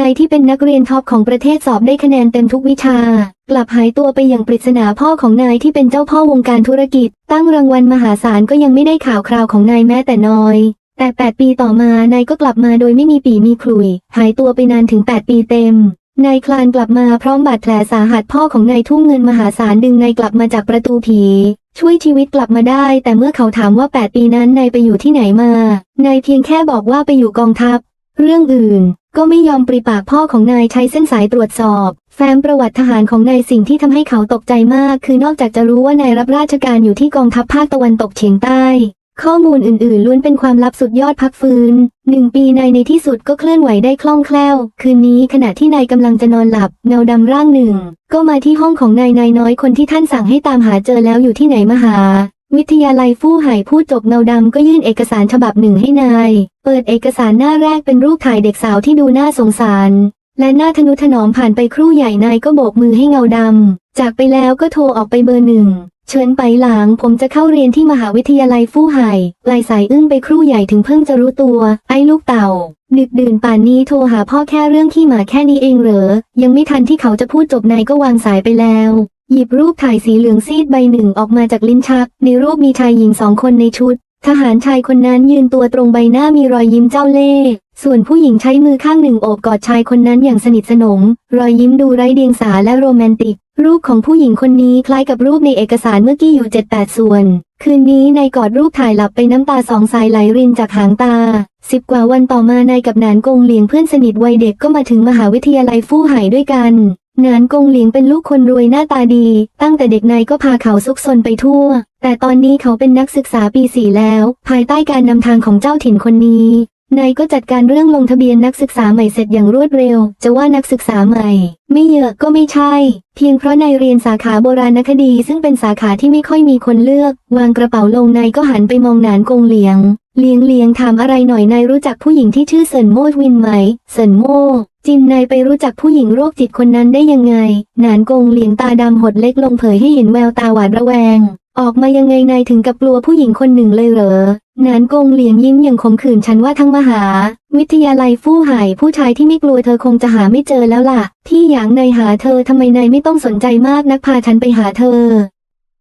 นายที่เป็นนักเรียนท็อปของประเทศสอบได้คะแนนเต็มทุกวิชา กลับหายตัวไปอย่างปริศนาพ่อของนายที่เป็นเจ้าพ่อวงการธุรกิจ ตั้งรางวัลมหาศาลก็ยังไม่ได้ข่าวคราวของนายแม้แต่น้อย แต่ 8 ปีต่อมานายก็กลับมาโดยไม่มีปีมีคลุย หายตัวไปนานถึง 8 ปีเต็มนายคลานกลับมาพร้อมบาดแผลสาหัสพ่อของนายทุ่มเงินมหาศาลดึงนายกลับมาจากประตูผี ช่วยชีวิตกลับมาได้ แต่เมื่อเขาถามว่า 8 ปีนั้นนายไปอยู่ที่ไหนมานายเพียงแค่บอกว่าไปอยู่กองทัพ เรื่องอื่น ก็ไม่ยอมปริปากพ่อของนายใช้เส้นสายตรวจสอบ แฟ้มประวัติทหารของนายสิ่งที่ทำให้เขาตกใจมาก คือนอกจากจะรู้ว่านายรับราชการอยู่ที่กองทัพภาคตะวันตกเฉียงใต้ ข้อมูลอื่นๆล้วนเป็นความลับสุดยอดพักฟื้นหนึ่งปีนายในที่สุดก็เคลื่อนไหวได้คล่องแคล่ว คืนนี้ขณะที่นายกำลังจะนอนหลับเงาดำร่างหนึ่ง ก็มาที่ห้องของนายนายน้อยคนที่ท่านสั่งให้ตามหาเจอแล้วอยู่ที่ไหนมาหา วิทยาลัยฟู่ไห่พูดจบเงาดำก็ยื่นเอกสารฉบับหนึ่งให้นาย เปิดเอกสารหน้าแรกเป็นรูปถ่ายเด็กสาวที่ดูน่าสงสาร และหน้าทนุถนอมผ่านไปครู่ใหญ่นายก็โบกมือให้เงาดำ จากไปแล้วก็โทรออกไปเบอร์หนึ่ง เชิญไปหลังผมจะเข้าเรียนที่มหาวิทยาลัยฟู่ไห่ลายสายอึ้งไปครู่ใหญ่ถึงเพิ่งจะรู้ตัว ไอ้ลูกเต่า ดึกดื่นป่านนี้โทรหาพ่อแค่เรื่องขี้หมาแค่นี้เองเหรอ ยังไม่ทันที่เขาจะพูดจบนายก็วางสายไปแล้ว หยิบรูปถ่ายสีเหลืองซีดใบหนึ่งออกมาจากลิ้นชัก ในรูปมีชายหญิงสองคนในชุด ทหารชายคนนั้นยืนตัวตรงใบหน้ามีรอยยิ้มเจ้าเล่ห์ส่วนผู้หญิงใช้มือข้างหนึ่งโอบกอดชายคนนั้นอย่างสนิทสนม รอยยิ้มดูไร้เดียงสาและโรแมนติก รูปของผู้หญิงคนนี้คล้ายกับรูปในเอกสารเมื่อกี้อยู่7-8ส่วน คืนนี้นายกอดรูปถ่ายหลับไปน้ำตาสองสายไหลรินจากหางตาสิบกว่าวันต่อมานายกับหนานกงเหลียงเพื่อนสนิทวัยเด็กก็มาถึงมหาวิทยาลัยฟู่ไห่ด้วยกัน หนานกงเหลียงเป็นลูกคนรวยหน้าตาดี ตั้งแต่เด็กนายก็พาเขาซุกซนไปทั่ว แต่ตอนนี้เขาเป็นนักศึกษาปีสี่แล้ว ภายใต้การนำทางของเจ้าถิ่นคนนี้ นายก็จัดการเรื่องลงทะเบียนนักศึกษาใหม่เสร็จอย่างรวดเร็ว จะว่านักศึกษาใหม่ ไม่เยอะก็ไม่ใช่ เพียงเพราะนายเรียนสาขาโบราณคดี ซึ่งเป็นสาขาที่ไม่ค่อยมีคนเลือก วางกระเป๋าลงนายก็หันไปมองหนานกงเหลียงเลียงเลียงถามอะไรหน่อยนายรู้จักผู้หญิงที่ชื่อเซินโมวินไหมเซินโม จินนายไปรู้จักผู้หญิงโรคจิตคนนั้นได้ยังไง หนานกงเหลียงตาดำหดเล็กลงเผยให้เห็นแววตาหวาดระแวง ออกมายังไงนายถึงกับกลัวผู้หญิงคนหนึ่งเลยเหรอ หนานกงเหลียงยิ้มอย่างขมขื่นฉันว่าทั้งมหา วิทยาลัยฟู่ไห่ผู้ชายที่ไม่กลัวเธอคงจะหาไม่เจอแล้วล่ะ ที่อยางนายหาเธอทำไมนายไม่ต้องสนใจมากนักพาฉันไปหาเธอ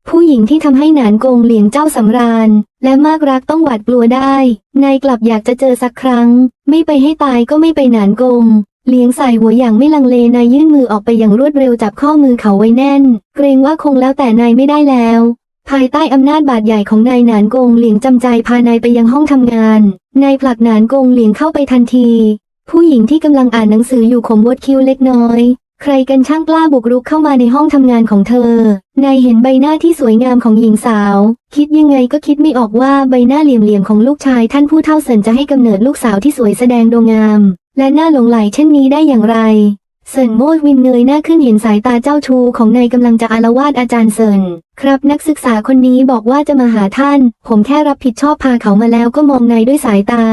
ผู้หญิงที่ทำให้หนานกงเหลียงเจ้าสำราญ และมากรักต้องหวาดกลัวได้ นายกลับอยากจะเจอสักครั้ง ไม่ไปให้ตายก็ไม่ไปหนานกง เลี้ยงใส่หัวอย่างไม่ลังเลนายยื่นมือออกไปอย่างรวดเร็วจับข้อมือเขาไว้แน่น เกรงว่าคงแล้วแต่นายไม่ได้แล้ว ภายใต้อำนาจบาดใหญ่ของนายหนานกงเหลียงจำใจพานายไปยังห้องทำงานนายผลักหนานกงเหลียงเข้าไปทันที ผู้หญิงที่กำลังอ่านหนังสืออยู่ขมวดคิ้วเล็กน้อย ใครกันช่างกล้าบุกรุกเข้ามาในห้องทำงานของเธอนายเห็นใบหน้าที่สวยงามของหญิงสาว คิดยังไงก็คิดไม่ออกว่าใบหน้าเหลี่ยมๆของลูกชายท่านผู้เฒ่าเสินจะให้กำเนิดลูกสาวที่สวยแสดงโดงาม และน่าหลงไหลเช่นนี้ได้อย่างไร เซินโมดวินเงยหน้าขึ้นเห็นสายตาเจ้าชูของนายกำลังจะอารวาสอาจารย์เซินครับนักศึกษาคนนี้บอกว่าจะมาหาท่าน ผมแค่รับผิดชอบพาเขามาแล้วก็มองนายด้วยสายตา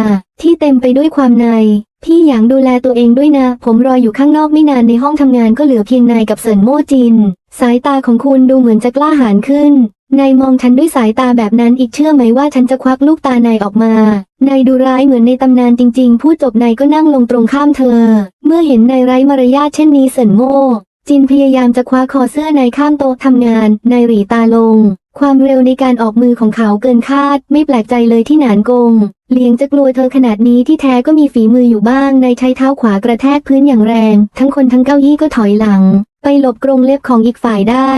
ที่เต็มไปด้วยความในายพี่หยางดูแลตัวเองด้วยนะ ผมรออยู่ข้างนอกไม่นานในห้องทำงานก็เหลือเพียงนายกับเซินโมจิน สายตาของคุณดูเหมือนจะกล้าหาญขึ้น นายมองฉันด้วยสายตาแบบนั้นอีกเชื่อไหมว่าฉันจะควักลูกตานายออกมานายดูร้ายเหมือนในตำนานจริงๆ พูดจบนายก็นั่งลงตรงข้ามเธอ เมื่อเห็นนายไร้มารยาทเช่นนี้เสินโง่จินพยายามจะคว้าคอเสื้อนายข้ามโต๊ะทำงาน นายหรีตาลง ความเร็วในการออกมือของเขาเกินคาด ไม่แปลกใจเลยที่หนานกง เลียงจะกลัวเธอขนาดนี้ที่แท้ก็มีฝีมืออยู่บ้าง นายใช้เท้าขวากระแทกพื้นอย่างแรง ทั้งคนทั้งเก้าอี้ก็ถอยหลัง ไปหลบกรงเล็บของอีกฝ่ายได้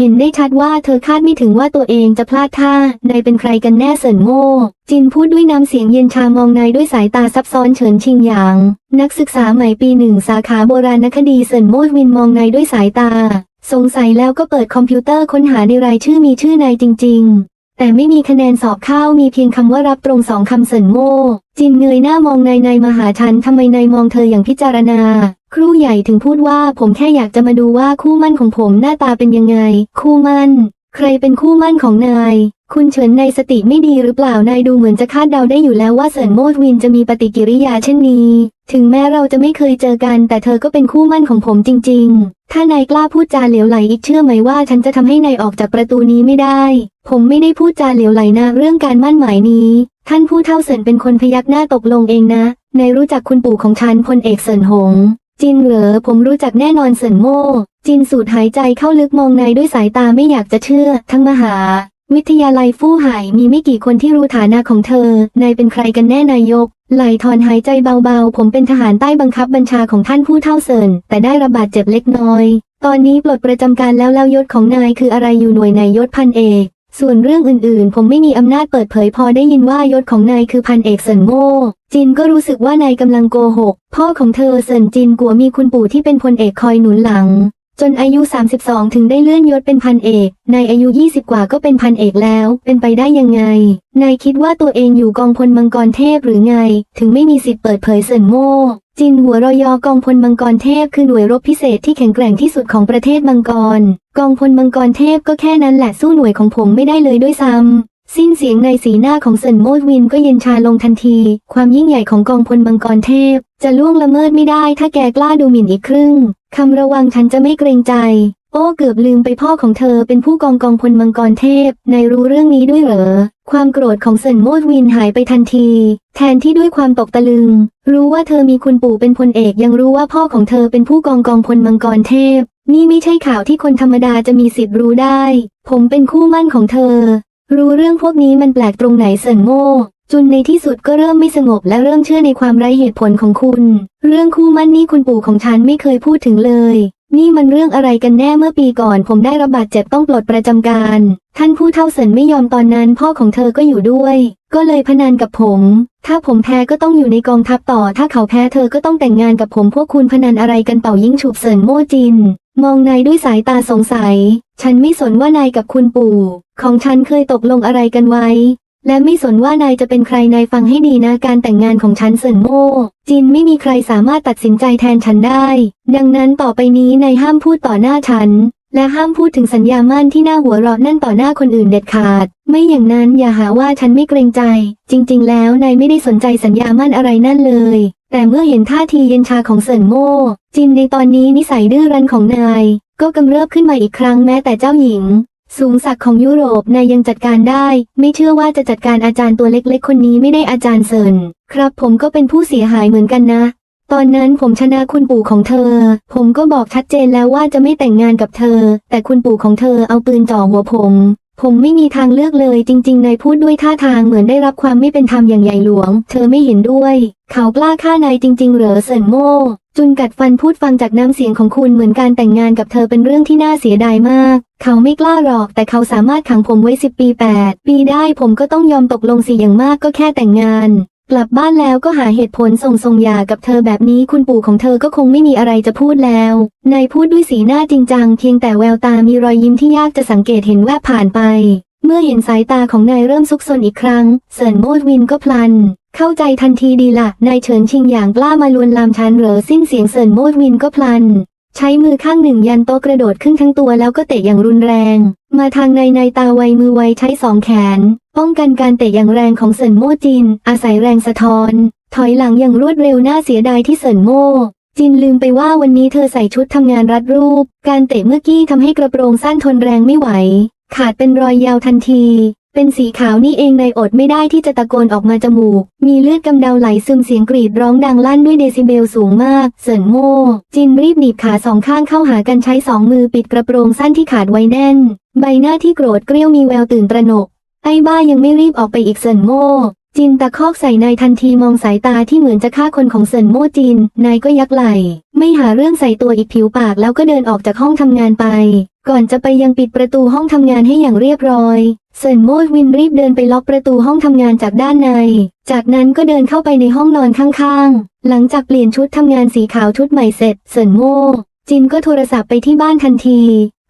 เห็นได้ชัดว่าเธอคาดไม่ถึงว่าตัวเองจะพลาดท่านายเป็นใครกันแน่เสินโง่ จินพูดด้วยน้ำเสียงเย็นชามองนายด้วยสายตาซับซ้อนเฉินชิงหยาง นักศึกษาใหม่ปีหนึ่งสาขาโบราณคดีเสินโมดวินมองนายด้วยสายตา สงสัยแล้วก็เปิดคอมพิวเตอร์ค้นหาในรายชื่อมีชื่อนายจริง ๆ แต่ไม่มีคะแนนสอบเข้ามีเพียงคำว่ารับตรงสองคำเสินโง่จินเงยหน้ามองนายนายมาหาฉันทำไมนายมองเธออย่างพิจารณา ครูใหญ่ถึงพูดว่าผมแค่อยากจะมาดูว่าคู่มั่นของผมหน้าตาเป็นยังไง คู่มั่น ใครเป็นคู่มั่นของนาย คุณเฉินในสติไม่ดีหรือเปล่านายดูเหมือนจะคาดเดาได้อยู่แล้วว่าเสินโมดวินจะมีปฏิกิริยาเช่นนี้ ถึงแม้เราจะไม่เคยเจอกัน แต่เธอก็เป็นคู่มั่นของผมจริง ๆ ถ้านายกล้าพูดจาเหลวไหลอีกเชื่อไหมว่าฉันจะทำให้นายออกจากประตูนี้ไม่ได้ ผมไม่ได้พูดจาเหลวไหลนะเรื่องการมั่นหมายนี้ ท่านผู้เฒ่าเสินเป็นคนพยักหน้าตกลงเองนะนายรู้จักคุณปู่ของฉันพลเอกเสินหง จินเหรอผมรู้จักแน่นอนเซินโม่จินสูดหายใจเข้าลึกมองนายด้วยสายตาไม่อยากจะเชื่อ ทั้งมหา วิทยาลัยฟู่ไห่มีไม่กี่คนที่รู้ฐานะของเธอ นายเป็นใครกันแน่นายกไหลถอนหายใจเบาๆ ผมเป็นทหารใต้บังคับบัญชาของท่านผู้เท่าเซินแต่ได้ระบาดเจ็บเล็กน้อย ตอนนี้ปลดประจำการแล้วแล้วยศของนายคืออะไรอยู่หน่วยไหนยศพันเอก ส่วนเรื่องอื่นๆ ผมไม่มีอำนาจเปิดเผยพอได้ยินว่ายศของนายคือพันเอกเซินโม่จินก็รู้สึกว่านายกำลังโกหก พ่อของเธอเซินจินกัวมีคุณปู่ที่เป็นพลเอกคอยหนุนหลัง จนอายุ 32 ถึงได้เลื่อนยศเป็นพันเอกนายอายุ 20 กว่าก็เป็นพันเอกแล้ว เป็นไปได้ยังไง นายคิดว่าตัวเองอยู่กองพลมังกรเทพหรือไง ถึงไม่มีสิทธิ์เปิดเผยเซินโม่ จินหัวรอยอกองพลมังกรเทพคือหน่วยรบพิเศษที่แข็งแกร่งที่สุดของประเทศมังกร กองพลมังกรเทพก็แค่นั้นแหละสู้หน่วยของผมไม่ได้เลยด้วยซ้ำสิ้นเสียงในสีหน้าของเซินโมดวินก็เย็นชาลงทันที ความยิ่งใหญ่ของกองพลมังกรเทพ จะล่วงละเมิดไม่ได้ถ้าแกกล้าดูหมิ่นอีกครึ่งคำระวังฉันจะไม่เกรงใจ โอ้เกือบลืมไปพ่อของเธอเป็นผู้กองกองพลมังกรเทพนายรู้เรื่องนี้ด้วยเหรอ ความโกรธของเซินโมดวินหายไปทันที แทนที่ด้วยความตกตะลึง รู้ว่าเธอมีคุณปู่เป็นพลเอกยังรู้ว่าพ่อของเธอเป็นผู้กองกองพลมังกรเทพ นี่ไม่ใช่ข่าวที่คนธรรมดาจะมีสิทธิ์รู้ได้ ผมเป็นคู่มั่นของเธอ รู้เรื่องพวกนี้มันแปลกตรงไหนเซินโม่จุนในที่สุดก็เริ่มไม่สงบและเริ่มเชื่อในความไร้เหตุผลของคุณ เรื่องคู่มั่นนี่คุณปู่ของฉันไม่เคยพูดถึงเลย นี่มันเรื่องอะไรกันแน่เมื่อปีก่อนผมได้รับบาดเจ็บต้องปลดประจำการ ท่านผู้เท่าเซินไม่ยอมตอนนั้นพ่อของเธอก็อยู่ด้วย ก็เลยพนันกับผม ถ้าผมแพ้ก็ต้องอยู่ในกองทัพต่อ ถ้าเขาแพ้เธอก็ต้องแต่งงานกับผมพวกคุณพนันอะไรกันเป่ายิ่งฉุบเซินโม่จิน มองนายด้วยสายตาสงสัย ฉันไม่สนว่านายกับคุณปู่ ของฉันเคยตกลงอะไรกันไว้ และไม่สนว่านายจะเป็นใครนายฟังให้ดีนะการแต่งงานของฉันเซินโม่จินไม่มีใครสามารถตัดสินใจแทนฉันได้ ดังนั้นต่อไปนี้นายห้ามพูดต่อหน้าฉัน และห้ามพูดถึงสัญญามั่นที่หน้าหัวเราะนั่นต่อหน้าคนอื่นเด็ดขาด ไม่อย่างนั้นอย่าหาว่าฉันไม่เกรงใจ จริง ๆ แล้วนายไม่ได้สนใจสัญญามั่นอะไรนั่นเลยแต่เมื่อเห็นท่าทีเย็นชาของเซินโม่จินในตอนนี้นิสัยดื้อรั้นของนาย ก็กำเริบขึ้นมาอีกครั้งแม้แต่เจ้าหญิง สูงศักดิ์ของยุโรปนายยังจัดการได้ ไม่เชื่อว่าจะจัดการอาจารย์ตัวเล็กๆ คนนี้ไม่ได้อาจารย์เซินครับผมก็เป็นผู้เสียหายเหมือนกันนะ ตอนนั้นผมชนะคุณปู่ของเธอ ผมก็บอกชัดเจนแล้วว่าจะไม่แต่งงานกับเธอ แต่คุณปู่ของเธอเอาปืนจ่อหัวผม ผมไม่มีทางเลือกเลยจริงๆ นายพูดด้วยท่าทางเหมือนได้รับความไม่เป็นธรรมอย่างใหญ่หลวง เธอไม่เห็นด้วย เขากล้าฆ่านายจริง ๆ เหรอเซินโม่จุนกัดฟันพูดฟังจากน้ำเสียงของคุณเหมือนการแต่งงานกับเธอเป็นเรื่องที่น่าเสียดายมาก เขาไม่กล้าหรอก แต่เขาสามารถขังผมไว้สิบปีแปดปีได้ผมก็ต้องยอมตกลงสิอย่างมากก็แค่แต่งงาน กลับบ้านแล้วก็หาเหตุผลส่งส่งยากับเธอแบบนี้คุณปู่ของเธอก็คงไม่มีอะไรจะพูดแล้ว นายพูดด้วยสีหน้าจริงจังเพียงแต่แววตามีรอยยิ้มที่ยากจะสังเกตเห็นแวบผ่านไป เมื่อเห็นสายตาของนายเริ่มซุกซนอีกครั้ง เซินโมดวินก็พลัน เข้าใจทันทีดีละนายเฉินชิงอย่างกล้ามาลวนลามฉันเหรอสิ้นเสียงเซินโมดวินก็พลัน ใช้มือข้างหนึ่งยันโตกระโดดขึ้นทั้งตัวแล้วก็เตะอย่างรุนแรง มาทางในในตาไวมือไวใช้สองแขน ป้องกันการเตะอย่างแรงของเซินโม่จิน อาศัยแรงสะท้อน ถอยหลังอย่างรวดเร็วน่าเสียดายที่เซินโม่จินลืมไปว่าวันนี้เธอใส่ชุดทำงานรัดรูป การเตะเมื่อกี้ทำให้กระโปรงสั้นทนแรงไม่ไหว ขาดเป็นรอยยาวทันที เป็นสีขาวนี่เองในายอดไม่ได้ที่จะตะโกนออกมาจมูก มีเลือดกำเดาไหลซึมเสียงกรีดร้องดังลั่นด้วยเดซิเบลสูงมาก เสินโม่จินรีบหนีบขาสองข้างเข้าหากันใช้สองมือปิดกระโปรงสั้นที่ขาดไว้แน่น ใบหน้าที่โกรธเกรี้ยวมีแววตื่นตระหนก ไอ้บ้ายังไม่รีบออกไปอีกเซินโม่จินตะคอกใส่นายทันทีมองสายตาที่เหมือนจะฆ่าคนของเซินโม่จิน นายก็ยักไหล ไม่หาเรื่องใส่ตัวอีกผิวปากแล้วก็เดินออกจากห้องทำงานไป ก่อนจะไปยังปิดประตูห้องทำงานให้อย่างเรียบร้อย เซินโม่วินรีบเดินไปล็อกประตูห้องทำงานจากด้านใน จากนั้นก็เดินเข้าไปในห้องนอนข้างๆ หลังจากเปลี่ยนชุดทำงานสีขาวชุดใหม่เสร็จ เซินโม่จินก็โทรศัพท์ไปที่บ้านทันที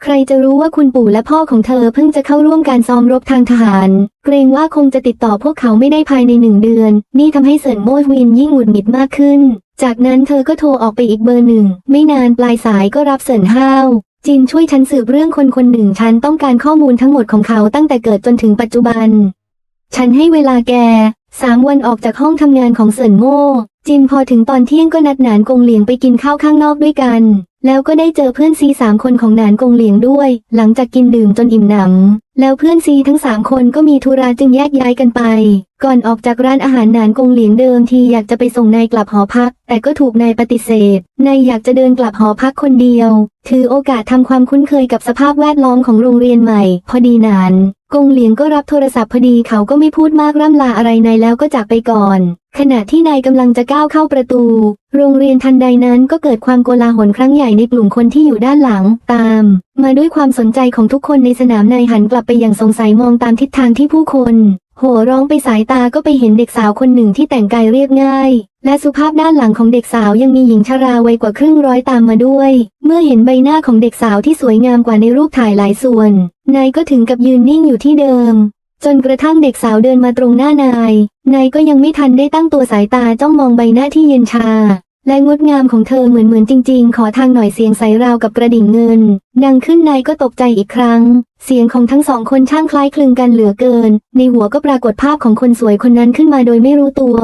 ใครจะรู้ว่าคุณปู่และพ่อของเธอเพิ่งจะเข้าร่วมการซ้อมรบทางทหาร เกรงว่าคงจะติดต่อพวกเขาไม่ได้ภายในหนึ่งเดือน นี่ทำให้เซินโมดวินยิ่งหงุดหงิดมากขึ้น จากนั้นเธอก็โทรออกไปอีกเบอร์หนึ่ง ไม่นานปลายสายก็รับเซินห้าว จินช่วยฉันสืบเรื่องคนคนหนึ่งฉันต้องการข้อมูลทั้งหมดของเขาตั้งแต่เกิดจนถึงปัจจุบัน ฉันให้เวลาแกสามวันออกจากห้องทำงานของเซินโม่จินพอถึงตอนเที่ยงก็นัดหนานกงเหลียงไปกินข้าวข้างนอกด้วยกัน แล้วก็ได้เจอเพื่อนซีสามคนของหนานกงเหลียงด้วย หลังจากกินดื่มจนอิ่มหนำ แล้วเพื่อนซีทั้งสามคนก็มีธุระจึงแยกย้ายกันไป ก่อนออกจากร้านอาหารหนานกงเหลียงเดิมทีอยากจะไปส่งนายกลับหอพัก แต่ก็ถูกนายปฏิเสธ นายอยากจะเดินกลับหอพักคนเดียว ถือโอกาสทำความคุ้นเคยกับสภาพแวดล้อมของโรงเรียนใหม่ พอดีนาน กงเหลียงก็รับโทรศัพท์พอดีเขาก็ไม่พูดมากร่ำลาอะไรนายแล้วก็จากไปก่อน ขณะที่นายกำลังจะก้าวเข้าประตู โรงเรียนทันใดนั้นก็เกิดความโกลาหลครั้งใหญ่ในกลุ่มคนที่อยู่ด้านหลังตาม มาด้วยความสนใจของทุกคนในสนามนายหันกลับไปอย่างสงสัยมองตามทิศทางที่ผู้คนโห่ร้องไปสายตาก็ไปเห็นเด็กสาวคนหนึ่งที่แต่งกายเรียบง่าย และสุภาพด้านหลังของเด็กสาวยังมีหญิงชราวัยกว่าครึ่งร้อยตามมาด้วย เมื่อเห็นใบหน้าของเด็กสาวที่สวยงามกว่าในรูปถ่ายหลายส่วน นายก็ถึงกับยืนนิ่งอยู่ที่เดิม จนกระทั่งเด็กสาวเดินมาตรงหน้านาย นายก็ยังไม่ทันได้ตั้งตัวสายตาจ้องมองใบหน้าที่เย็นชา และงดงามของเธอเหมือนเหมือนจริง ๆ ขอทางหน่อยเสียงใสราวกับกระดิ่งเงิน ดังขึ้นนายก็ตกใจอีกครั้ง เสียงของทั้งสองคนช่างคล้ายคลึงกันเหลือเกิน ในหัวก็ปรากฏภาพของคนสวยคนนั้นขึ้นมาโดยไม่รู้ตัว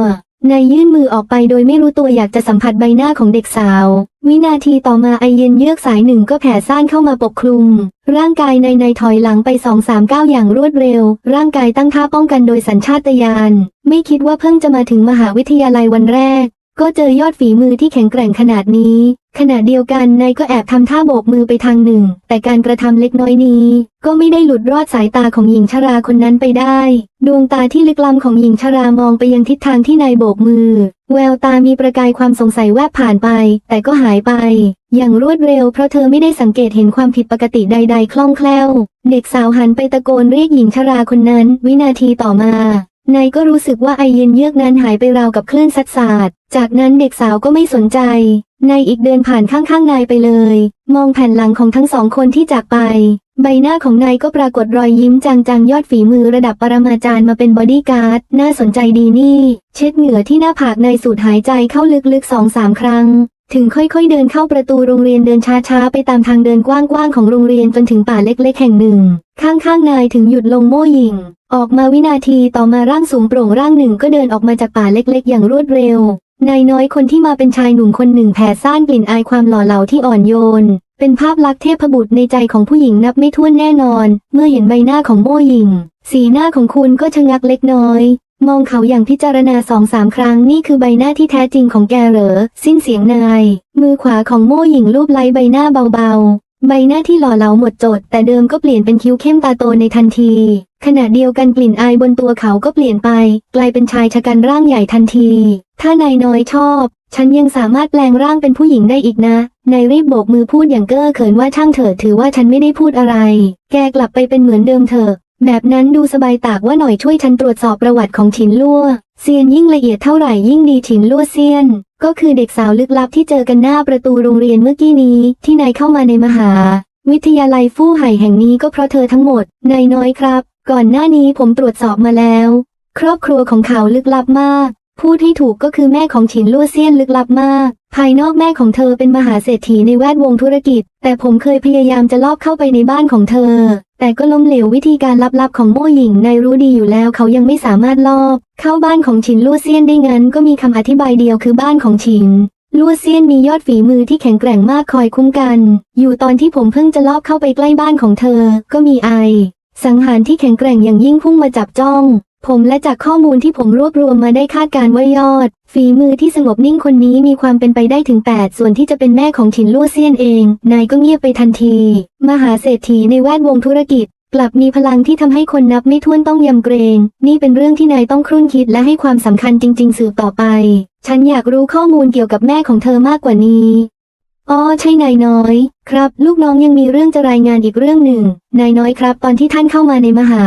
นายยื่นมือออกไปโดยไม่รู้ตัวอยากจะสัมผัสใบหน้าของเด็กสาว วินาทีต่อมาไอเย็นเยือกสายหนึ่งก็แผ่ซ่านเข้ามาปกคลุม ร่างกายในในถอยหลังไปสองสามก้าวอย่างรวดเร็ว ร่างกายตั้งท่าป้องกันโดยสัญชาตญาณไม่คิดว่าเพิ่งจะมาถึงมหาวิทยาลัยวันแรก ก็เจอยอดฝีมือที่แข็งแกร่งขนาดนี้ ขณะเดียวกันนายก็แอบทำท่าโบกมือไปทางหนึ่ง แต่การกระทำเล็กน้อยนี้ ก็ไม่ได้หลุดรอดสายตาของหญิงชราคนนั้นไปได้ ดวงตาที่ลึกล้ำของหญิงชรามองไปยังทิศทางที่นายโบกมือ แววตามีประกายความสงสัยแวบผ่านไป แต่ก็หายไป อย่างรวดเร็วเพราะเธอไม่ได้สังเกตเห็นความผิดปกติใด ๆ คล่องแคล่ว เด็กสาวหันไปตะโกนเรียกหญิงชราคนนั้น วินาทีต่อมา นายก็รู้สึกว่าไอเย็นเยือกนั้นหายไปราวกับคลื่นซัดสาด จากนั้นเด็กสาวก็ไม่สนใจ นายอีกเดินผ่านข้างๆนายไปเลย มองแผ่นหลังของทั้งสองคนที่จากไป ใบหน้าของนายก็ปรากฏรอยยิ้มจางๆ ยอดฝีมือระดับปรมาจารย์มาเป็นบอดี้การ์ด น่าสนใจดีนี่ เช็ดเหงื่อที่หน้าผากนายสูดหายใจเข้าลึกๆสองสามครั้ง ถึงค่อยๆเดินเข้าประตูโรงเรียนเดินช้าๆไปตามทางเดินกว้างๆของโรงเรียนจนถึงป่าเล็กๆแห่งหนึ่ง ข้างๆนายถึงหยุดลงโม่หยิง ออกมาวินาทีต่อมาร่างสูงโปร่งร่างหนึ่งก็เดินออกมาจากป่าเล็กๆ อย่างรวดเร็วนายน้อยคนที่มาเป็นชายหนุ่มคนหนึ่งแผ่ซ่านกลิ่นอายความหล่อเหลาที่อ่อนโยน เป็นภาพลักษณ์เทพบุตรในใจของผู้หญิงนับไม่ถ้วนแน่นอน เมื่อเห็นใบหน้าของโม่หยิง สีหน้าของคุณก็ชะงักเล็กน้อย มองเขาอย่างพิจารณาสองสามครั้งนี่คือใบหน้าที่แท้จริงของแกเหรอ สิ้นเสียงนาย มือขวาของโม่หญิงลูบไล้ใบหน้าเบาๆ ใบหน้าที่หล่อเหลาหมดจด แต่เดิมก็เปลี่ยนเป็นคิ้วเข้มตาโตในทันที ขณะเดียวกันกลิ่นอายบนตัวเขาก็เปลี่ยนไป กลายเป็นชายชะกันร่างใหญ่ทันที ถ้านายน้อยชอบ ฉันยังสามารถแปลงร่างเป็นผู้หญิงได้อีกนะ นายรีบโบกมือพูดอย่างเก้อเขินว่าช่างเถิดถือว่าฉันไม่ได้พูดอะไร แกกลับไปเป็นเหมือนเดิมเถอะ แบบนั้นดูสบายตากว่าหน่อยช่วยฉันตรวจสอบประวัติของฉินลั่วเซียนยิ่งละเอียดเท่าไหร่ยิ่งดีฉินลั่วเซียน ก็คือเด็กสาวลึกลับที่เจอกันหน้าประตูโรงเรียนเมื่อกี้นี้ ที่นายเข้ามาในมหา วิทยาลัยฟู่ไห่แห่งนี้ก็เพราะเธอทั้งหมด นายน้อยครับ ก่อนหน้านี้ผมตรวจสอบมาแล้ว ครอบครัวของเขาลึกลับมาก พูดให้ถูกก็คือแม่ของฉินลั่วเซียนลึกลับมาก ภายนอกแม่ของเธอเป็นมหาเศรษฐีในแวดวงธุรกิจ แต่ผมเคยพยายามจะลอบเข้าไปในบ้านของเธอ แต่ก็ล้มเหลววิธีการลับๆของโม่หญิงนายรู้ดีอยู่แล้วเขายังไม่สามารถลอบ เข้าบ้านของฉินลู่เซียนได้งั้นก็มีคำอธิบายเดียวคือบ้านของฉินลู่เซียนมียอดฝีมือที่แข็งแกร่งมากคอยคุ้มกัน อยู่ตอนที่ผมเพิ่งจะลอบเข้าไปใกล้บ้านของเธอ ก็มีไอ สังหารที่แข็งแกร่งอย่างยิ่งพุ่งมาจับจ้อง ผมและจากข้อมูลที่ผมรวบรวมมาได้คาดการว่ายอด ฝีมือที่สงบนิ่งคนนี้มีความเป็นไปได้ถึง 8 ส่วนที่จะเป็นแม่ของฉินลั่เซียนเอง นายก็เงียบไปทันที มหาเศรษฐีในแวดวงธุรกิจ กลับมีพลังที่ทำให้คนนับไม่ถ้วนต้องยำเกรง นี่เป็นเรื่องที่นายต้องครุ่นคิดและให้ความสำคัญจริง ๆ สืบต่อไป ฉันอยากรู้ข้อมูลเกี่ยวกับแม่ของเธอมากกว่านี้ อ๋อใช่นายน้อย ครับ ลูกน้องยังมีเรื่องจะรายงานอีกเรื่องหนึ่ง นายน้อยครับ ตอนที่ท่านเข้ามาในมหา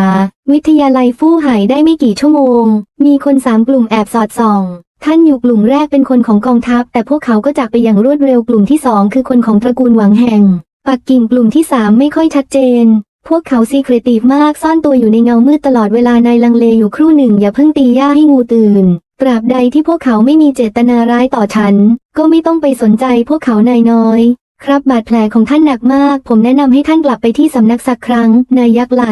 วิทยาลัยฟู่ไห่ได้ไม่กี่ชั่วโมง มีคนสามกลุ่มแอบสอดส่อง ท่านอยู่กลุ่มแรกเป็นคนของกองทัพ แต่พวกเขาก็จากไปอย่างรวดเร็วกลุ่มที่สองคือคนของตระกูลหวังแห่ง ปักกิ่งกลุ่มที่สามไม่ค่อยชัดเจน พวกเขาซีเครตีฟมากซ่อนตัวอยู่ในเงามืดตลอดเวลานายลังเลอยู่ครู่หนึ่งอย่าเพิ่งตีย่าให้งูตื่น ตราบใดที่พวกเขาไม่มีเจตนาร้ายต่อฉัน ก็ไม่ต้องไปสนใจพวกเขานายน้อย ครับบาดแผลของท่านหนักมาก ผมแนะนำให้ท่านกลับไปที่สำนักสักครั้ง นายยักษ์ไหล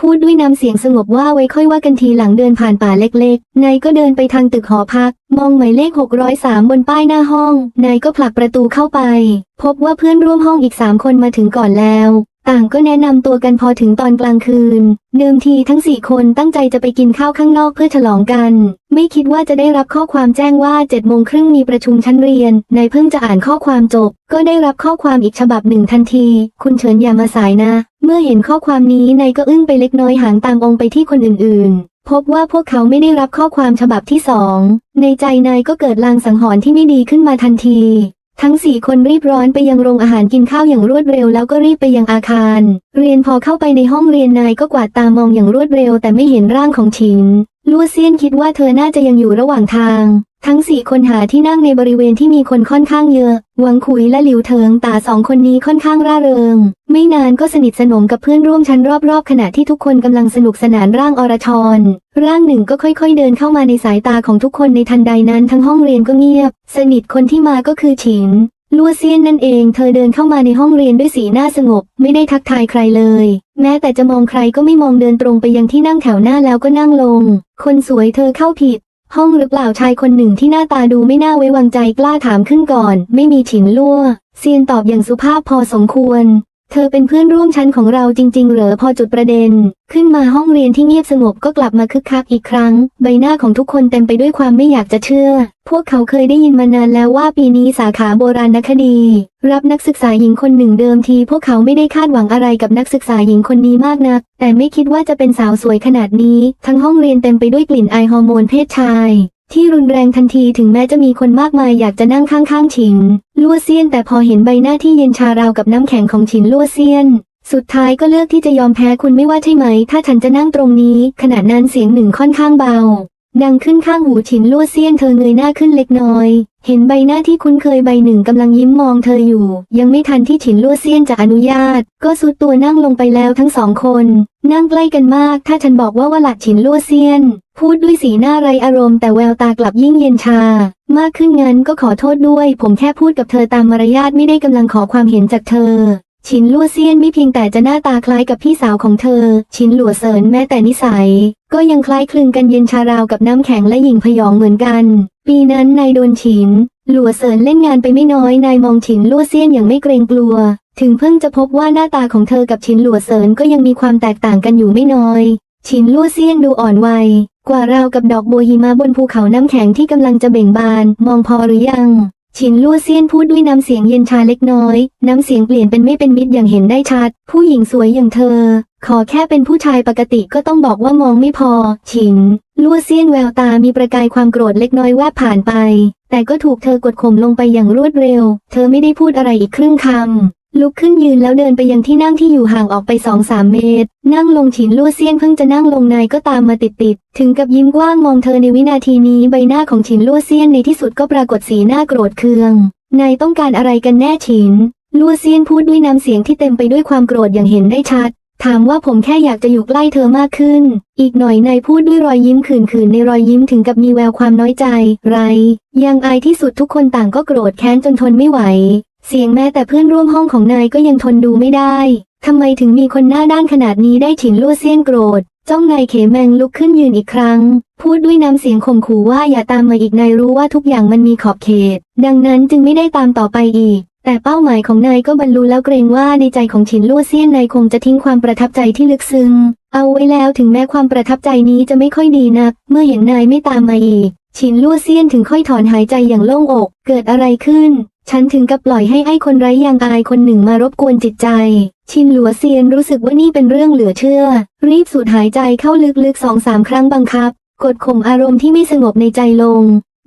พูดด้วยน้ำเสียงสงบว่าไว้ค่อยว่ากันทีหลังเดินผ่านป่าเล็กๆ นายก็เดินไปทางตึกหอพัก มองหมายเลข 603 บนป้ายหน้าห้อง นายก็ผลักประตูเข้าไป พบว่าเพื่อนร่วมห้องอีกสามคนมาถึงก่อนแล้ว ต่างก็แนะนำตัวกันพอถึงตอนกลางคืน เดิมทีทั้งสี่คนตั้งใจจะไปกินข้าวข้างนอกเพื่อฉลองกัน ไม่คิดว่าจะได้รับข้อความแจ้งว่าเจ็ดโมงครึ่งมีประชุมชั้นเรียน นายเพิ่งจะอ่านข้อความจบ ก็ได้รับข้อความอีกฉบับหนึ่งทันที คุณเฉินอย่ามาสายนะ เมื่อเห็นข้อความนี้นายก็อึ้งไปเล็กน้อยหางตามองไปที่คนอื่นๆ พบว่าพวกเขาไม่ได้รับข้อความฉบับที่สอง ในใจนายก็เกิดลางสังหรณ์ที่ไม่ดีขึ้นมาทันที ทั้งสี่คนรีบร้อนไปยังโรงอาหารกินข้าวอย่างรวดเร็วแล้วก็รีบไปยังอาคาร เรียนพอเข้าไปในห้องเรียนนายก็กวาดตามองอย่างรวดเร็วแต่ไม่เห็นร่างของชินลู่เซียนคิดว่าเธอน่าจะยังอยู่ระหว่างทาง ทั้งสี่คนหาที่นั่งในบริเวณที่มีคนค่อนข้างเยอะ หวังขุยและหลิวเถิงตาสองคนนี้ค่อนข้างร่าเริง ไม่นานก็สนิทสนมกับเพื่อนร่วมชั้นรอบๆ ขณะที่ทุกคนกำลังสนุกสนานร่างอรชร ร่างหนึ่งก็ค่อยๆเดินเข้ามาในสายตาของทุกคนในทันใดนั้นทั้งห้องเรียนก็เงียบ สนิทคนที่มาก็คือฉินลัวเซียนนั่นเอง เธอเดินเข้ามาในห้องเรียนด้วยสีหน้าสงบ ไม่ได้ทักทายใครเลย แม้แต่จะมองใครก็ไม่มองเดินตรงไปยังที่นั่งแถวหน้าแล้วก็นั่งลง คนสวยเธอเข้าผิด ห้องหรือเปล่าชายคนหนึ่งที่หน้าตาดูไม่น่าไว้วางใจกล้าถามขึ้นก่อน ไม่มีฉินลั่วเซียนตอบอย่างสุภาพพอสมควร เธอเป็นเพื่อนร่วมชั้นของเราจริง ๆ เหรอพอจุดประเด็น ขึ้นมาห้องเรียนที่เงียบสงบก็กลับมาคึกคักอีกครั้ง ใบหน้าของทุกคนเต็มไปด้วยความไม่อยากจะเชื่อ พวกเขาเคยได้ยินมานานแล้วว่าปีนี้สาขาโบราณคดี รับนักศึกษาหญิงคนหนึ่งเดิมที พวกเขาไม่ได้คาดหวังอะไรกับนักศึกษาหญิงคนนี้มากนัก แต่ไม่คิดว่าจะเป็นสาวสวยขนาดนี้ ทั้งห้องเรียนเต็มไปด้วยกลิ่นไอฮอร์โมนเพศชาย ที่รุนแรงทันทีถึงแม้จะมีคนมากมายอยากจะนั่งข้างๆฉินลั่วเซียนแต่พอเห็นใบหน้าที่เย็นชาราวกับน้ำแข็งของฉินลั่วเซียน สุดท้ายก็เลือกที่จะยอมแพ้คุณไม่ว่าใช่ไหม ถ้าฉันจะนั่งตรงนี้ ขณะนั้นเสียงหนึ่งค่อนข้างเบา ดังขึ้นข้างหูฉินลั่วเซียนเธอเงยหน้าขึ้นเล็กน้อย เห็นใบหน้าที่คุ้นเคยใบหนึ่งกำลังยิ้มมองเธออยู่ ยังไม่ทันที่ฉินลั่วเซียนจะอนุญาต ก็สุดตัวนั่งลงไปแล้วทั้งสองคน นั่งใกล้กันมาก ถ้าฉันบอกว่าว่าหลัดฉินลั่วเซียน พูดด้วยสีหน้าไรอารมณ์แต่แววตากลับยิ่งเย็นชา มากขึ้นงั้นก็ขอโทษด้วย ผมแค่พูดกับเธอตามมารยาทไม่ได้กำลังขอความเห็นจากเธอ ชินลั่วเซียนไม่เพียงแต่จะหน้าตาคล้ายกับพี่สาวของเธอ ชินหลัวเซินแม้แต่นิสัย ก็ยังคล้ายคลึงกันเย็นชาราวกับน้ำแข็งและหญิงพยองเหมือนกัน ปีนั้นนายโดนฉินหลัวเซินเล่นงานไปไม่น้อยนายมองฉินลั่วเซียนอย่างไม่เกรงกลัว ถึงเพิ่งจะพบว่าหน้าตาของเธอกับฉินหลัวเซินก็ยังมีความแตกต่างกันอยู่ไม่น้อยฉินลั่วเซียนดูอ่อนวัยกว่าราวกับดอกบัวหิมะบนภูเขาน้ำแข็งที่กำลังจะเบ่งบาน มองพอหรือยัง ชินลู่เซียนพูดด้วยน้ำเสียงเย็นชาเล็กน้อย น้ำเสียงเปลี่ยนเป็นไม่เป็นมิตรอย่างเห็นได้ชัด ผู้หญิงสวยอย่างเธอ ขอแค่เป็นผู้ชายปกติก็ต้องบอกว่ามองไม่พอ ชินลู่เซียนแววตามีประกายความโกรธเล็กน้อยแวบผ่านไป แต่ก็ถูกเธอกดข่มลงไปอย่างรวดเร็ว เธอไม่ได้พูดอะไรอีกครึ่งคำ ลุกขึ้นยืนแล้วเดินไปยังที่นั่งที่อยู่ห่างออกไปสองสามเมตร นั่งลงฉินลู่เซียนเพิ่งจะนั่งลงนายก็ตามมาติดติดๆ ถึงกับยิ้มกว้างมองเธอในวินาทีนี้ใบหน้าของฉินลู่เซียนในที่สุดก็ปรากฏสีหน้าโกรธเคือง นายต้องการอะไรกันแน่ฉิน ลู่เซียนพูดด้วยน้ำเสียงที่เต็มไปด้วยความโกรธอย่างเห็นได้ชัด ถามว่าผมแค่อยากจะอยู่ใกล้เธอมากขึ้น อีกหน่อยนายพูดด้วยรอยยิ้มขื่นๆในรอยยิ้มถึงกับมีแววความน้อยใจ ไร ยังอายที่สุดทุกคนต่างก็โกรธแค้นจนทนไม่ไหว เสียงแม้แต่เพื่อนร่วมห้องของนายก็ยังทนดูไม่ได้ทำไมถึงมีคนหน้าด้านขนาดนี้ได้ฉินลั่วเซียนโกรธ จ้องนายเขแมงลุกขึ้นยืนอีกครั้ง พูดด้วยน้ำเสียงข่มขู่ว่าอย่าตามมาอีกนายรู้ว่าทุกอย่างมันมีขอบเขต ดังนั้นจึงไม่ได้ตามต่อไปอีก แต่เป้าหมายของนายก็บรรลุแล้วเกรงว่าในใจของฉินลั่วเซียนนายคงจะทิ้งความประทับใจที่ลึกซึ้ง เอาไว้แล้วถึงแม้ความประทับใจนี้จะไม่ค่อยดีนัก เมื่อเห็นนายไม่ตามมาอีกฉินลั่วเซียนถึงค่อยถอนหายใจอย่างโล่งอก เกิดอะไรขึ้น ฉันถึงกับปล่อยให้ไอ้คนไร้ยางอายคนหนึ่งมารบกวนจิตใจ ชินหลัวเซียนรู้สึกว่านี่เป็นเรื่องเหลือเชื่อ รีบสูดหายใจเข้าลึกๆสองสามครั้งบังคับ กดข่มอารมณ์ที่ไม่สงบในใจลง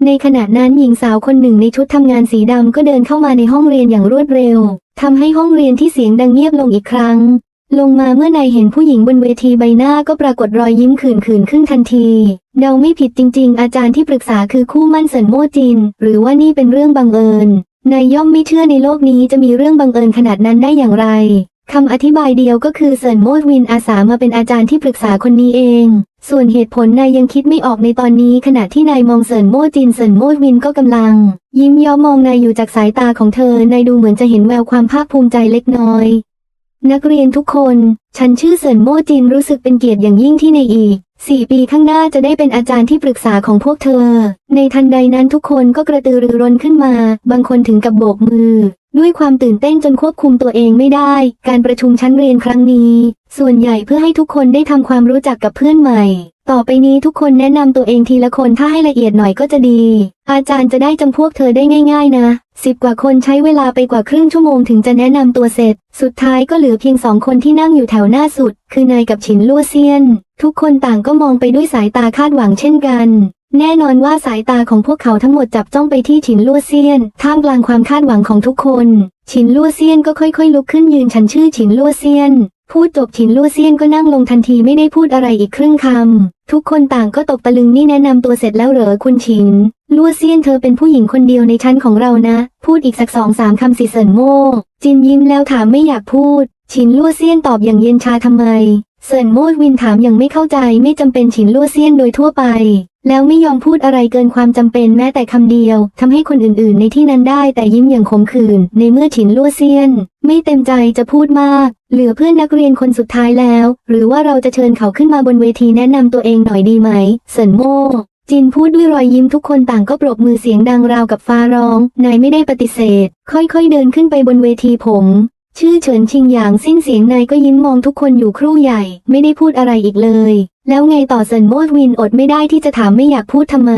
ในขณะนั้นหญิงสาวคนหนึ่งในชุดทำงานสีดำก็เดินเข้ามาในห้องเรียนอย่างรวดเร็วทำให้ห้องเรียนที่เสียงดังเงียบลงอีกครั้ง ลงมาเมื่อนายเห็นผู้หญิงบนเวทีใบหน้าก็ปรากฏรอยยิ้มขื่นๆขึ้นทันทีเดาไม่ผิดจริง ๆ อาจารย์ที่ปรึกษาคือคู่มั่นเซินโม่จิน หรือว่านี่เป็นเรื่องบังเอิญ นายย่อมไม่เชื่อในโลกนี้จะมีเรื่องบังเอิญขนาดนั้นได้อย่างไรคำอธิบายเดียวก็คือเซินโมดวินอาสามาเป็นอาจารย์ที่ปรึกษาคนนี้เอง ส่วนเหตุผลนายยังคิดไม่ออกในตอนนี้ ขณะที่นายมองเซินโมจินเซินโมดวินก็กำลัง ยิ้มย้อมมองนายอยู่จากสายตาของเธอนายดูเหมือนจะเห็นแววความภาคภูมิใจเล็กน้อย นักเรียนทุกคน ฉันชื่อเซินโมจินรู้สึกเป็นเกียรติอย่างยิ่งที่ในอีก สี่ปีข้างหน้าจะได้เป็นอาจารย์ที่ปรึกษาของพวกเธอ ในทันใดนั้นทุกคนก็กระตือรือร้นขึ้นมา บางคนถึงกับโบกมือ ด้วยความตื่นเต้นจนควบคุมตัวเองไม่ได้ การประชุมชั้นเรียนครั้งนี้ ส่วนใหญ่เพื่อให้ทุกคนได้ทำความรู้จักกับเพื่อนใหม่ ต่อไปนี้ทุกคนแนะนำตัวเองทีละคนถ้าให้ละเอียดหน่อยก็จะดี อาจารย์จะได้จำพวกเธอได้ง่าย ๆ นะสิบกว่าคนใช้เวลาไปกว่าครึ่งชั่วโมงถึงจะแนะนำตัวเสร็จ สุดท้ายก็เหลือเพียงสองคนที่นั่งอยู่แถวหน้าสุด คือนายกับฉินลั่วเซียน ทุกคนต่างก็มองไปด้วยสายตาคาดหวังเช่นกัน แน่นอนว่าสายตาของพวกเขาทั้งหมดจับจ้องไปที่ฉินลั่วเซียน ท่ามกลางความคาดหวังของทุกคน ฉินลั่วเซียนก็ค่อยๆ ลุกขึ้นยืนฉันชื่อฉินลั่วเซียน พูดจบฉินลู่เซียนก็นั่งลงทันทีไม่ได้พูดอะไรอีกครึ่งคำ ทุกคนต่างก็ตกตะลึงนี่แนะนำตัวเสร็จแล้วเหรอคุณฉินลู่เซียนเธอเป็นผู้หญิงคนเดียวในชั้นของเรานะ พูดอีกสักสองสามคำสิเซินโม่จินยิ้มแล้วถามไม่อยากพูด ฉินลู่เซียนตอบอย่างเย็นชาทำไม เซินโม่วินถามอย่างไม่เข้าใจไม่จำเป็นฉินลั่วเซียนโดยทั่วไป แล้วไม่ยอมพูดอะไรเกินความจำเป็นแม้แต่คำเดียวทำให้คนอื่นๆ ในที่นั้นได้แต่ยิ้มอย่างขมขื่นในเมื่อฉินลั่วเซียน ไม่เต็มใจจะพูดมาก เหลือเพื่อนนักเรียนคนสุดท้ายแล้ว หรือว่าเราจะเชิญเขาขึ้นมาบนเวทีแนะนำตัวเองหน่อยดีไหมเซินโม่จินพูดด้วยรอยยิ้มทุกคนต่างก็ปรบมือเสียงดังราวกับฟ้าร้อง นายไม่ได้ปฏิเสธ ค่อยๆเดินขึ้นไปบนเวทีผม ชื่อเฉินชิงหยางสิ้นเสียงนายก็ยิ้มมองทุกคนอยู่ครู่ใหญ่ ไม่ได้พูดอะไรอีกเลย แล้วไงต่อเซินโมดวินอดไม่ได้ที่จะถามไม่อยากพูดทำไม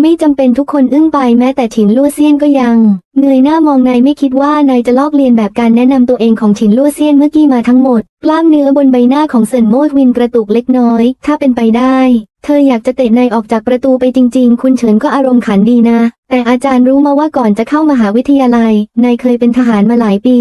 ไม่จำเป็นทุกคนอึ้งไปแม้แต่ฉินลู่เซียนก็ยัง เงยหน้ามองนายไม่คิดว่านายจะลอกเลียนแบบการแนะนำตัวเองของฉินลู่เซียนเมื่อกี้มาทั้งหมด กล้ามเนื้อบนใบหน้าของเซินโมดวินกระตุกเล็กน้อย ถ้าเป็นไปได้ เธออยากจะเตะนายออกจากประตูไปจริง ๆ คุณเฉินก็อารมณ์ขันดีนะ แต่อาจารย์รู้มาว่าก่อนจะเข้ามหาวิทยาลัยนายเคยเป็นทหารมาหลายปี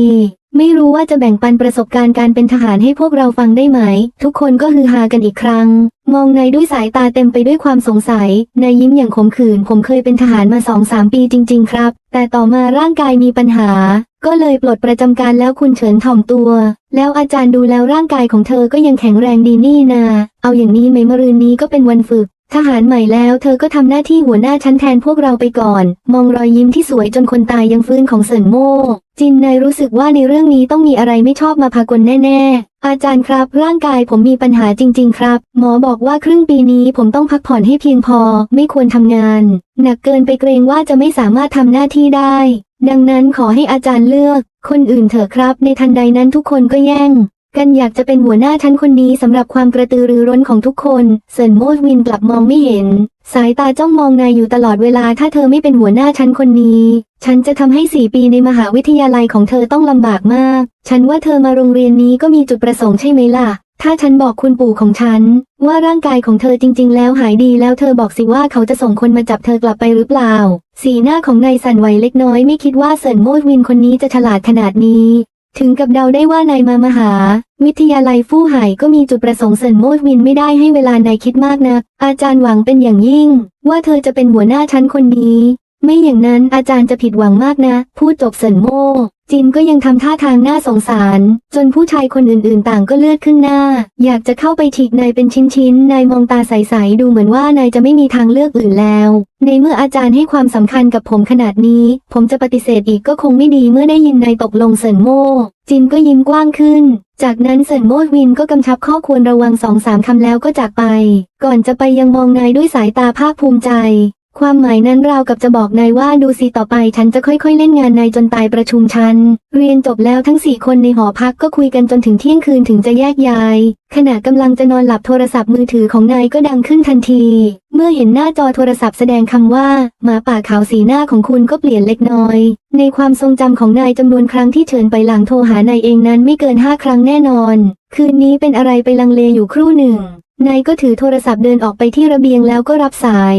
ไม่รู้ว่าจะแบ่งปันประสบการณ์การเป็นทหารให้พวกเราฟังได้ไหม ทุกคนก็ฮือฮากันอีกครั้ง มองนายด้วยสายตาเต็มไปด้วยความสงสัย นายยิ้มอย่างขมขื่น ผมเคยเป็นทหารมาสองสามปีจริง ๆ ครับ แต่ต่อมาร่างกายมีปัญหา ก็เลยปลดประจำการแล้วคุณเฉินถ่อมตัว แล้วอาจารย์ดูแล้วร่างกายของเธอก็ยังแข็งแรงดีนี่นา เอาอย่างนี้ไหมมะรืนนี้ก็เป็นวันฝึก ทหารใหม่แล้วเธอก็ทำหน้าที่หัวหน้าชั้นแทนพวกเราไปก่อน มองรอยยิ้มที่สวยจนคนตายยังฟื้นของเซินโม่จินนายรู้สึกว่าในเรื่องนี้ต้องมีอะไรไม่ชอบมาพากลแน่ ๆ อาจารย์ครับ ร่างกายผมมีปัญหาจริง ๆ ครับ หมอบอกว่าครึ่งปีนี้ผมต้องพักผ่อนให้เพียงพอ ไม่ควรทำงาน หนักเกินไปเกรงว่าจะไม่สามารถทำหน้าที่ได้ ดังนั้นขอให้อาจารย์เลือก คนอื่นเถอะครับ ในทันใดนั้นทุกคนก็แย่ง กันอยากจะเป็นหัวหน้าชั้นคนนี้สำหรับความกระตือรือร้นของทุกคนเซินโมดวินกลับมองไม่เห็น สายตาจ้องมองนายอยู่ตลอดเวลาถ้าเธอไม่เป็นหัวหน้าชั้นคนนี้ ฉันจะทำให้สี่ปีในมหาวิทยาลัยของเธอต้องลำบากมาก ฉันว่าเธอมาโรงเรียนนี้ก็มีจุดประสงค์ใช่ไหมล่ะ ถ้าฉันบอกคุณปู่ของฉัน ว่าร่างกายของเธอจริง ๆ แล้วหายดีแล้วเธอบอกสิว่าเขาจะส่งคนมาจับเธอกลับไปหรือเปล่า สีหน้าของนายสั่นไหวเล็กน้อยไม่คิดว่าเซินโมดวินคนนี้จะฉลาดขนาดนี้ ถึงกับเดาได้ว่านายมามหา วิทยาลัยฟู่ไห่ก็มีจุดประสงค์เซินโมดวินไม่ได้ให้เวลานายคิดมากนะอาจารย์หวังเป็นอย่างยิ่ง ว่าเธอจะเป็นหัวหน้าชั้นคนนี้ ไม่อย่างนั้นอาจารย์จะผิดหวังมากนะ พูดจบเซินโม่จินก็ยังทำท่าทางน่าสงสาร จนผู้ชายคนอื่นๆ ต่างก็เลือดขึ้นหน้า อยากจะเข้าไปฉีกนายเป็นชิ้นๆ นายมองตาใสๆ ดูเหมือนว่านายจะไม่มีทางเลือกอื่นแล้ว ในเมื่ออาจารย์ให้ความสำคัญกับผมขนาดนี้ ผมจะปฏิเสธอีกก็คงไม่ดีเมื่อได้ยินนายตกลงเซินโม่จินก็ยิ้มกว้างขึ้น จากนั้นเซินโม่วินก็กำชับข้อควรระวังสองสามคำแล้วก็จากไป ก่อนจะไปยังมองนายด้วยสายตาภาคภูมิใจ ความหมายนั้นราวกับจะบอกนายว่าดูสิต่อไปฉันจะค่อยๆเล่นงานนายจนตายประชุมฉัน เรียนจบแล้วทั้งสี่คนในหอพักก็คุยกันจนถึงเที่ยงคืนถึงจะแยกย้าย ขณะกำลังจะนอนหลับโทรศัพท์มือถือของนายก็ดังขึ้นทันที เมื่อเห็นหน้าจอโทรศัพท์แสดงคำว่า หมาป่าขาวสีหน้าของคุณก็เปลี่ยนเล็กน้อย ในความทรงจำของนายจำนวนครั้งที่เชิญไปหลังโทรหานายเองนั้นไม่เกินห้าครั้งแน่นอน คืนนี้เป็นอะไรไปลังเลอยู่ครู่หนึ่งนายก็ถือโทรศัพท์เดินออกไปที่ระเบียงแล้วก็รับสาย